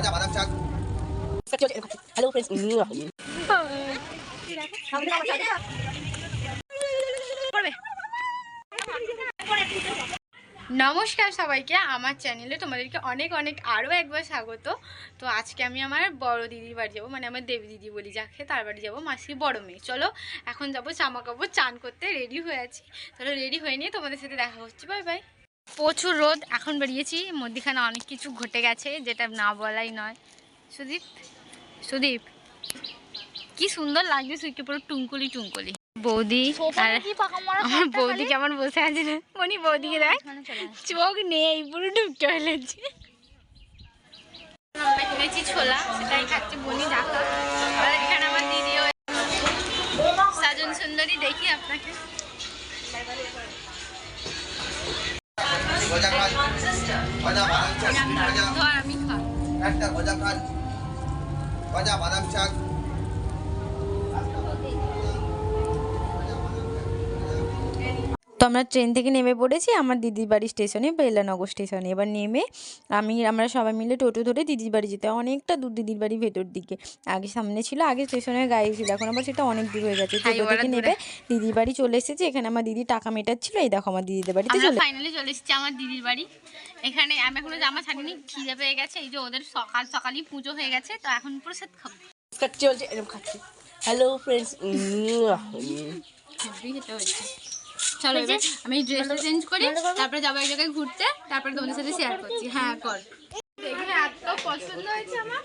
ভাজা বাদাম শাক হ্যালো ফ্রেন্ডস নমস্কার সবাইকে আমার চ্যানেলে তোমাদেরকে অনেক অনেক আরও একবার স্বাগত। তো আজকে আমি আমার বড় দিদির বাড়ি যাব মানে আমার দেবী দিদি বলি যাকে তার বাড়ি যাব মাসির বড় মেয়ে। চলো এখন যাব জামা কাপড় চান করতে রেডি হয়ে আছি। চলো রেডি হয়ে নিয়ে তোমাদের সাথে দেখা হচ্ছে। বাই বাই প্রচুর রোদ এখন বেরিয়েছি। মধ্যিখানে অনেক কিছু ঘটে গেছে যেটা না বলাই নয়। সুদীপ সুদীপ কি সুন্দর লাগছে সুইকে পুরো টুঙ্কুলি টুঙ্কুলি বৌদি আর আমার বৌদি কেমন বসে আছে না? মনি বৌদিকে দেখ চোখ নেই পুরো ঢুকতে ফেলেছে আমরা কিনেছি ছোলা সেটাই খাচ্ছে বনি আর এখানে আমার দিদিও সাজন সুন্দরী দেখি আপনাকে। ভাজা খান ভাজা বাদাম শাক ভাজা ধর আমি খাই একটা ভাজা খান ভাজা বাদাম শাক তো আমরা ট্রেন থেকে নেমে পড়েছি আমার দিদির বাড়ি স্টেশনে বেলানগর স্টেশনে। এবার নেমে আমি আমরা সবাই মিলে টোটো ধরে দিদির বাড়ি যেতে অনেকটা দূর দিদির বাড়ি ভেতর দিকে। আগে সামনে ছিল আগে স্টেশনের গায়ে ছিল এখন আবার সেটা অনেক দূর হয়ে গেছে। টোটো থেকে। নেবে দিদির বাড়ি চলে এসেছে। এখানে আমার দিদি টাকা মেটাচ্ছিল এই দেখো আমার দিদিদের বাড়িতে চলে ফাইনালি চলে এসেছি আমার দিদির বাড়ি। এখানে আমি এখনও জামা ছাড়িনি খিদে পেয়ে গেছে। এই যে ওদের সকাল সকালই পুজো হয়ে গেছে তো এখন প্রসাদ খাব। চলছে এরকম খাচ্ছি। হ্যালো ফ্রেন্ডস চলো এবার আমি ড্রেসটা চেঞ্জ করি তারপরে যাব এক জায়গায় ঘুরতে তারপরে তোমাদের সাথে শেয়ার করছি। হ্যাঁ কর। দেখে এত পছন্দ হয়েছে আমার।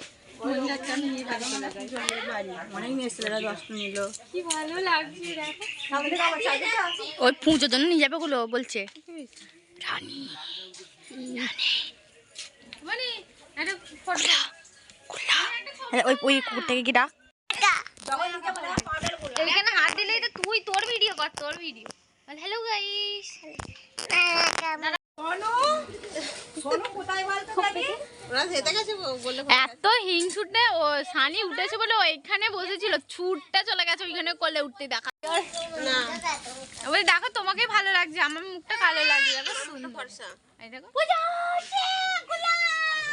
ওই পুজোর জন্য নিয়ে যাবে গুলো বলছে। রানী। রানী। মানে ওই ওই কুকুরটাকে কি ডাক? এখানে হাত দিলে তুই তোর ভিডিও কর তোর ভিডিও হ্যালো গাইস এত হিংসুটে ও সানি উঠেছে বলে ওইখানে বসেছিল। ছুটটা চলে গেছে ওইখানে কোলে উঠতে দেখা। বলি দেখো তোমাকে ভালো লাগছে। আমার মুখটা কালো লাগছে।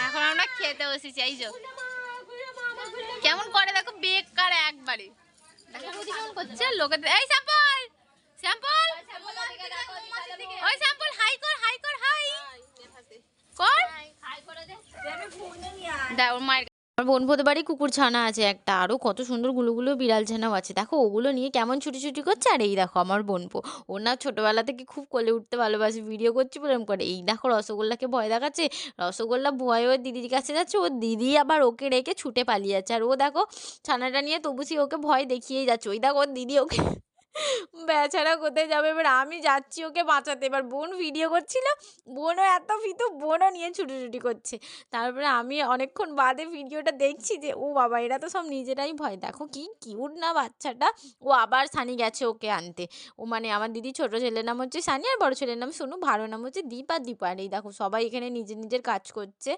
এখন আমরা খেতে বসেছি এই যে। কেমন করে দেখো বেকার একবারে। দেখো কেমন করছে? লোকে এই স্যাম্পল স্যাম্পল? ওই স্যাম্পল হাই কর হাই কর হাই। কর। দা। ওর মায়ের আমার বোনপোদের বাড়ি কুকুর ছানা আছে একটা। আরও কত সুন্দর গুলোগুলো বিড়াল ছানাও আছে। দেখো ওগুলো নিয়ে কেমন ছুটি ছুটি করছে আর এই দেখো আমার বোনপো ওর না ছোটোবেলা থেকে খুব কোলে উঠতে ভালোবাসে ভিডিও করছি বলে করে। এই দেখো রসগোল্লাকে ভয় দেখাচ্ছে। রসগোল্লা ভয়ে ওর দিদির কাছে যাচ্ছে। ওর দিদি আবার ওকে রেখে ছুটে পালিয়ে যাচ্ছে। আর ও দেখো ছানাটা নিয়ে তবুসি ওকে ভয় দেখিয়েই যাচ্ছে। ওই দেখো ওর দিদি ওকে বেচারা কোথায় যাবে? এবার আমি যাচ্ছি ওকে বাঁচাতে। এবার বোন ভিডিও করছিল। বোনও এত ফিতু বোনও নিয়ে ছুটোছুটি করছে। তারপরে আমি অনেকক্ষণ বাদে ভিডিওটা দেখছি যে, ও বাবা, এরা তো সব নিজেরাই ভয়। দেখো কি কিউট না বাচ্চাটা। ও আবার সানি গেছে ওকে আনতে। ও মানে আমার দিদি ছোট ছেলের নাম হচ্ছে সানি আর বড় ছেলের নাম সোনু। ভালো নাম হচ্ছে দীপ আর দীপা। আর এই দেখো সবাই এখানে নিজের নিজের কাজ করছে।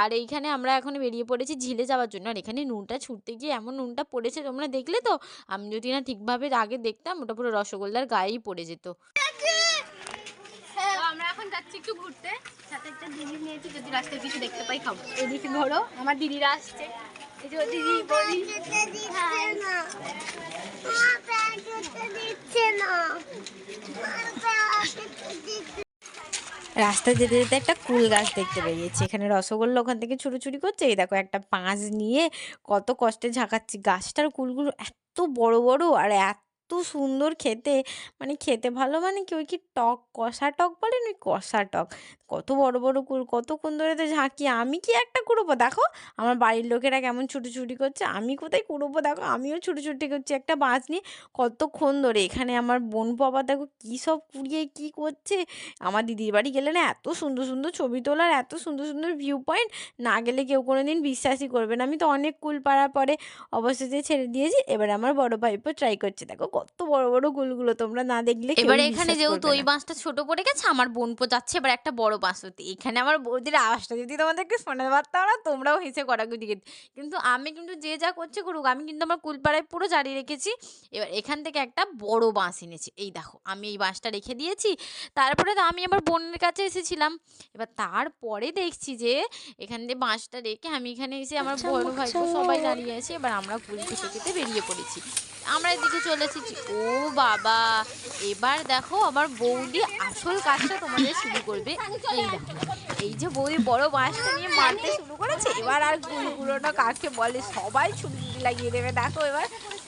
আর এইখানে আমরা এখন বেরিয়ে পড়েছি ঝিলে যাওয়ার জন্য। আর এখানে নুনটা ছুটতে গিয়ে এমন নুনটা পড়েছে তোমরা দেখলে তো? আমি যদি না ঠিকভাবে আগে দেখতাম ওটা পুরো রসগোল্লার গায়েই পড়ে যেত। তো আমরা এখন যাচ্ছি একটু ঘুরতে। সাথে একটা জিনিস নিয়েছি যদি রাস্তায় কিছু দেখতে পাই খাব এদিকে ধরো আমার দিদিরা আসছে। এই যে দিদি বৌদি রাস্তায় যেতে যেতে একটা কুল গাছ দেখতে পেয়েছি এখানে রসগোল্লা ওখান থেকে ছুটোছুটি করছে। এই দেখো একটা পাঁচ নিয়ে কত কষ্টে ঝাঁকাচ্ছি। গাছটার কুলগুলো এত বড় বড় আর এত সুন্দর খেতে। মানে খেতে ভালো মানে কি ওই কি টক, কষা টক বলেন ওই কষা টক। কত বড় বড় কুল কতক্ষণ ধরে তো ঝাঁকি। আমি কি একটা কুড়োবো? দেখো, আমার বাড়ির লোকেরা কেমন ছুটোছুটি করছে। আমি কোথায় কুড়োবো? দেখো, আমিও ছুটোছুটি করছি একটা বাঁশ নিয়ে। কতক্ষণ ধরে এখানে আমার বোন বাবা দেখো কী সব কুড়িয়ে কী করছে। আমার দিদির বাড়ি গেলে না এত সুন্দর সুন্দর ছবি তোলার, এত সুন্দর সুন্দর ভিউ পয়েন্ট না গেলে কেউ কোনো দিন বিশ্বাসই করবে না। আমি তো অনেক কুল পাড়ার পরে অবশেষে ছেড়ে দিয়েছি। এবার আমার বড় ভাইপো ট্রাই করছে। দেখো কত বড় বড় গুলগুলো তোমরা না দেখলে এবার এখানে যেহেতু ওই বাঁশটা ছোট পড়ে গেছে আমার বোনপো যাচ্ছে এবার একটা বড় বাঁশ হতে। এখানে আমার বৌদির আওয়াজটা যদি তোমাদেরকে শোনা পারতাম না তোমরাও হেসে কড়াকুটি খেতে। কিন্তু আমি কিন্তু যে যা করছে করুক আমি কিন্তু আমার কুলপাড়ায় পুরো জারি রেখেছি। এবার এখান থেকে একটা বড় বাঁশ এনেছি। এই দেখো আমি এই বাঁশটা রেখে দিয়েছি। তারপরে তো আমি আমার বোনের কাছে এসেছিলাম। এবার তারপরে দেখছি যে এখান দিয়ে বাঁশটা রেখে আমি এখানে এসে আমার বড় ভাই সবাই দাঁড়িয়ে আছে। এবার আমরা কুল খেতে খেতে বেরিয়ে পড়েছি। আমরা এদিকে চলে এসেছি। ও বাবা এবার দেখো আমার বৌদি আসল কাজটা তোমাদের শুরু করবে। এই দেখো এই যে বৌদি বড় বাঁশটা নিয়ে মারতে শুরু করেছে এবার আর কুলগুলোটা কাকে বলে সবাই ছুটি লাগিয়ে দেবে। দেখো এবার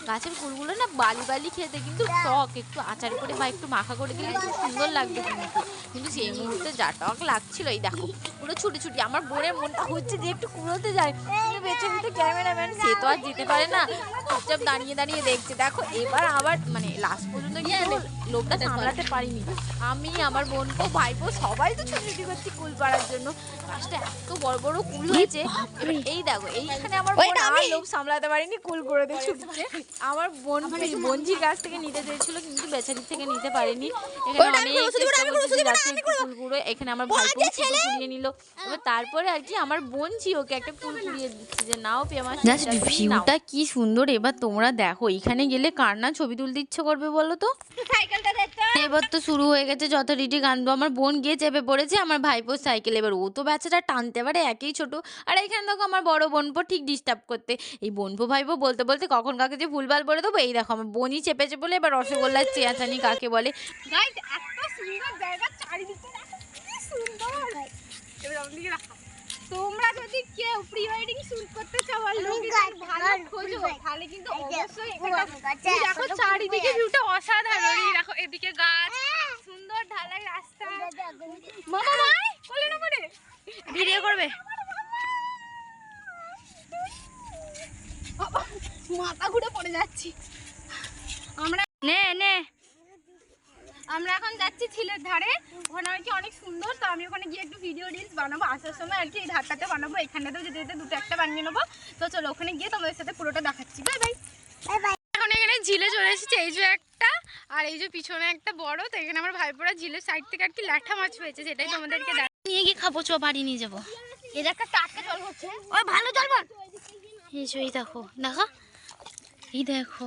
গাছের ফুলগুলো না বালি বালি খেতে কিন্তু টক একটু আচার করে বা একটু মাখা করে দিলে খুব সুন্দর লাগবে কিন্তু কিন্তু সেই মুহূর্তে যা টক লাগছিল এই দেখো পুরো ছুটি ছুটি। আমার বোনের মনটা হচ্ছে যে একটু কুড়োতে যায়। কিন্তু বেঁচে দিতে ক্যামেরাম্যান সে তো আর যেতে পারে না। চুপচাপ দাঁড়িয়ে দাঁড়িয়ে দেখছে। দেখো এবার আবার মানে লাস্ট পর্যন্ত কিন্তু লোকটা সামলাতে পারিনি। আমি আমার বোনকে ভাইপো সবাই তো ছুটি করছি কুল পাড়ার জন্য। লাস্টে এত বড় বড় কুল হয়েছে। এই দেখো এইখানে আমার বোন আর লোক সামলাতে পারিনি কুল করে দিয়ে ছুটছে আমার বোন বঞ্জির কাছ থেকে নিতে চেয়েছিল কিন্তু বেচারির থেকে নিতে পারেনি। এখানে অনেক করছে একটু কুল কুড়ো এখানে আমার ভাইপো কুল কুড়িয়ে নিল। এবার তারপরে আর কি আমার বোন ওকে একটা কুল কুড়িয়ে দিচ্ছে যে নাও পেমাস জাস্ট ভিউটা কি সুন্দর এবার তোমরা দেখো এখানে গেলে কার না ছবি তুলতে ইচ্ছে করবে বলো তো? এবার তো শুরু হয়ে গেছে যথারীতি গান আমার বোন গিয়ে চেপে পড়েছে আমার ভাইপোর সাইকেল। এবার ও তো বেচারা টানতে পারে একই ছোট। আর এখানে দেখো আমার বড় বোনপো ঠিক ডিস্টার্ব করতে। এই বোনপো ভাইপো বলতে বলতে কখন কাকে যে ভুলভাল বলে দেবো এই দেখো আমার বোনই চেপেছে বলে এবার রসগোল্লার চেয়াচানি কাকে বলে। সুন্দর জায়গা চারিদিকে দেখো, কি সুন্দর। এবার আমাদেরকে রাখা তোমরা যদি কেউ প্রি ওয়েডিং শুট করতে চাও আর লোকেশন ভালো খোঁজো তাহলে কিন্তু অবশ্যই এখানটা- এই দেখো চারিদিকে ভিউটা অসাধারণ। এই দেখো এদিকে গাছ সুন্দর ঢালাই রাস্তা। মামা ভাই কোলে না করে ভিডিও করবে। মাথা ঘুরে পড়ে যাচ্ছি। আমরা নে নে। আমরা এখন যাচ্ছি ঝিলের ধারে। ওখানে আর কি অনেক সুন্দর। তো আমি ওখানে গিয়ে একটু ভিডিও রিলস বানাবো। আসার সময় আর কি এই ধারটাতে বানাবো। এখানটাতেও যেতে যেতে দুটো একটা বানিয়ে নেব। তো চলো ওখানে গিয়ে তোমাদের সাথে পুরোটা দেখাচ্ছি। বাই বাই এখন এখানে ঝিলে চলে এসেছি। এই যে একটা আর এই যে পিছনে একটা বড়। তো এখানে আমার ভাইপোরা ঝিলের সাইড থেকে আর কি ল্যাঠা মাছ হয়েছে সেটাই তোমাদেরকে নিয়ে গিয়ে খাব চো বাড়ি নিয়ে যাব। এই একটা টাটকা জল হচ্ছে। ওই ভালো জল বল। এই দেখো দেখো। এই দেখো।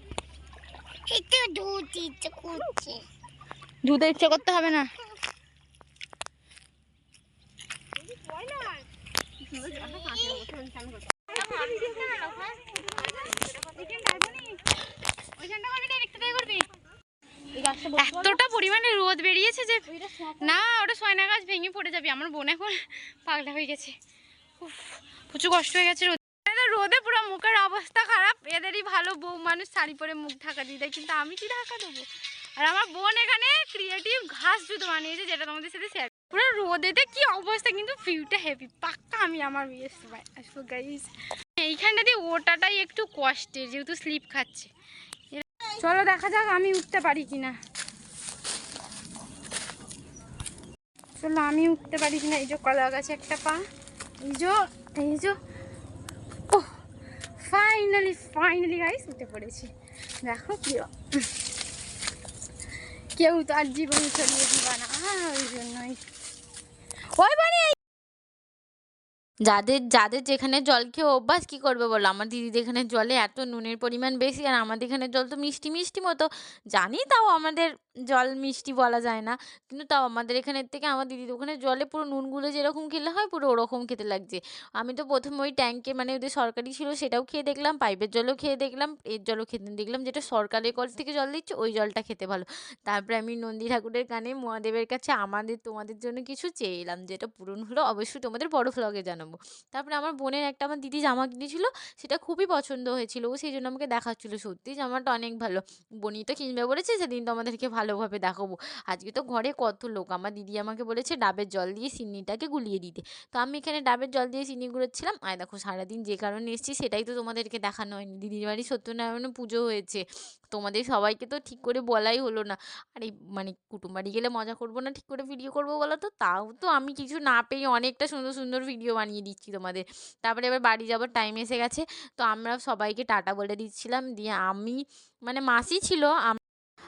ধুতে ইচ্ছে করতে হবে না? এতটা পরিমাণে রোদ বেরিয়েছে যে না ওটা সয়না গাছ ভেঙে পড়ে যাবে। আমার বোন এখন পাগলা হয়ে গেছে। উফ, প্রচুর কষ্ট হয়ে গেছে রোদ পুরো মুখের অবস্থা খারাপ। এদেরই ভালো বউ মানুষ, শাড়ি পরে মুখ ঢাকা দিয়ে দেয়, কিন্তু আমি কি ঢাকা দেবো? আর আমার বোন এখানে ক্রিয়েটিভ ঘাস জুতো বানিয়েছে, যেটা তোমাদের সাথে শেয়ার পুরো রোদেতে কি অবস্থা, কিন্তু ভিউটা হেভি পাক্কা আমি আমার আসব গাইস এইখানটা দিয়ে ওটাটাই একটু কষ্টের, যেহেতু স্লিপ খাচ্ছে। চলো দেখা যাক আমি উঠতে পারি কিনা। চলো আমি উঠতে পারি কিনা, এই যে কলা গাছে একটা পা, এই যে এই যে। ফাইনালি ফাইনালি গাইস উঠে পড়েছি। দেখো কি কেউ তো আর জীবন চলিয়ে দিবা না। ওই জন্যই। ওই বাড়ি যাদের যাদের যেখানে জল খেয়ে অভ্যাস কী করবে বলো? আমার দিদিদের এখানে জলে এত নুনের পরিমাণ বেশি আর আমাদের এখানে জল তো মিষ্টি মিষ্টি মতো। জানি তাও আমাদের জল মিষ্টি বলা যায় না, কিন্তু তাও আমাদের এখানের থেকে আমার দিদির ওখানে জলে পুরো নুনগুলো যেরকম খেলে হয় পুরো ওরকম খেতে লাগছে। আমি তো প্রথমে ওই ট্যাঙ্কে মানে ওদের সরকারি ছিল সেটাও খেয়ে দেখলাম, পাইপের জলও খেয়ে দেখলাম, এর জলও খেতে দেখলাম, যেটা সরকারের কল থেকে জল দিচ্ছে ওই জলটা খেতে ভালো। তারপরে আমি নন্দী ঠাকুরের কানে মহাদেবের কাছে আমাদের তোমাদের জন্য কিছু চেয়ে এলাম, যেটা পূরণ হলো অবশ্যই তোমাদের বড় ভ্লগে জানাব। আনব তারপরে আমার বোনের একটা আমার দিদি জামা কিনেছিল, সেটা খুবই পছন্দ হয়েছিল। ও সেই জন্য আমাকে দেখাচ্ছিলো। সত্যি জামাটা অনেক ভালো। বনি তো কিনবে বলেছে, সেদিন তো আমাদেরকে ভালোভাবে দেখাবো। আজকে তো ঘরে কত লোক। আমার দিদি আমাকে বলেছে, ডাবের জল দিয়ে সিন্নিটাকে গুলিয়ে দিতে। তো আমি এখানে ডাবের জল দিয়ে চিনি গুঁড়োচ্ছিলাম। আর দেখো, সারাদিন যে কারণে এসেছি, সেটাই তো তোমাদেরকে দেখানো হয়নি। দিদির বাড়ি সত্যনারায়ণে পুজো হয়েছে। তোমাদের সবাইকে তো ঠিক করে বলাই হলো না। আরে মানে কুটুম বাড়ি গেলে মজা করব না, ঠিক করে ভিডিও করব বলো তো? তাও তো আমি কিছু না পেয়ে অনেকটা সুন্দর সুন্দর ভিডিও বানিয়ে দিচ্ছি তোমাদের। তারপরে এবার বাড়ি যাবার টাইম এসে গেছে। তো আমরা সবাইকে টাটা বলে দিচ্ছিলাম। দিয়ে আমি মানে মাসি ছিল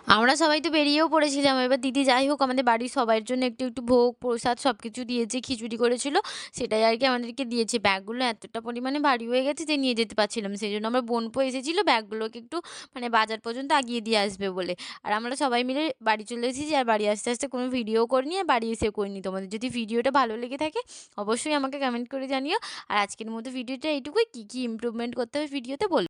আমরা সবাই তো বেরিয়েও পড়েছিলাম। এবার দিদি যাই হোক, আমাদের বাড়ির সবার জন্য একটু একটু ভোগ, প্রসাদ সব কিছু দিয়েছে, খিচুড়ি করেছিল, সেটাই আর কি আমাদেরকে দিয়েছে। ব্যাগগুলো এতটা পরিমাণে ভারী হয়ে গেছে যে নিয়ে যেতে পারছিলাম। সেই জন্য আমার বোনপো এসেছিল, ব্যাগগুলোকে একটু মানে বাজার পর্যন্ত আগিয়ে দিয়ে আসবে বলে। আর আমরা সবাই মিলে বাড়ি চলে এসেছি, আর বাড়ি আসতে আসতে কোনো ভিডিও করিনি, আর বাড়ি এসে করিনি তোমাদের। যদি ভিডিওটা ভালো লেগে থাকে, অবশ্যই আমাকে কমেন্ট করে জানিও। আর আজকের মতো ভিডিওটা এইটুকুই। কী কী ইমপ্রুভমেন্ট করতে হবে ভিডিওতে বল।